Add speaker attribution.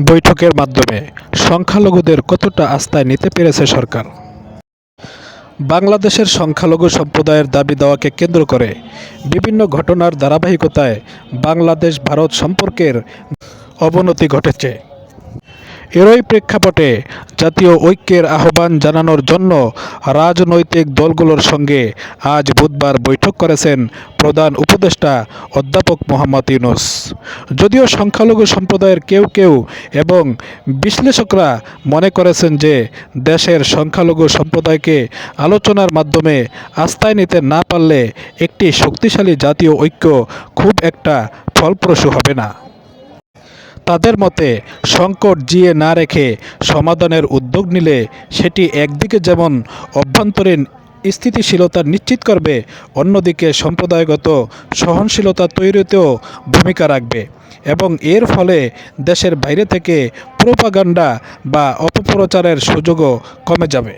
Speaker 1: বৈঠকের মাধ্যমে সংখ্যালঘুদের কতটা আস্থায় নিতে পেরেছে সরকার? বাংলাদেশের সংখ্যালঘু সম্প্রদায়ের দাবি দেওয়াকে কেন্দ্র করে বিভিন্ন ঘটনার ধারাবাহিকতায় বাংলাদেশ ভারত সম্পর্কের অবনতি ঘটেছে। এরই প্রেক্ষাপটে জাতীয় ঐক্যের আহ্বান জানানোর জন্য রাজনৈতিক দলগুলোর সঙ্গে আজ বুধবার বৈঠক করেছেন প্রধান উপদেষ্টা অধ্যাপক মোহাম্মদ ইউনুস। যদিও সংখ্যালঘু সম্প্রদায়ের কেউ কেউ এবং বিশ্লেষকরা মনে করেছেন যে দেশের সংখ্যালঘু সম্প্রদায়কে আলোচনার মাধ্যমে আস্থায় নিতে না পারলে একটি শক্তিশালী জাতীয় ঐক্য খুব একটা ফলপ্রসূ হবে না। তাদের মতে, সংকট জিয়ে না রেখে সমাধানের উদ্যোগ নিলে সেটি একদিকে যেমন অভ্যন্তরীণ স্থিতিশীলতা নিশ্চিত করবে, অন্যদিকে সম্প্রদায়গত সহনশীলতা তৈরিতেও ভূমিকা রাখবে এবং এর ফলে দেশের বাইরে থেকে প্রোপাগান্ডা বা অপপ্রচারের সুযোগও কমে যাবে।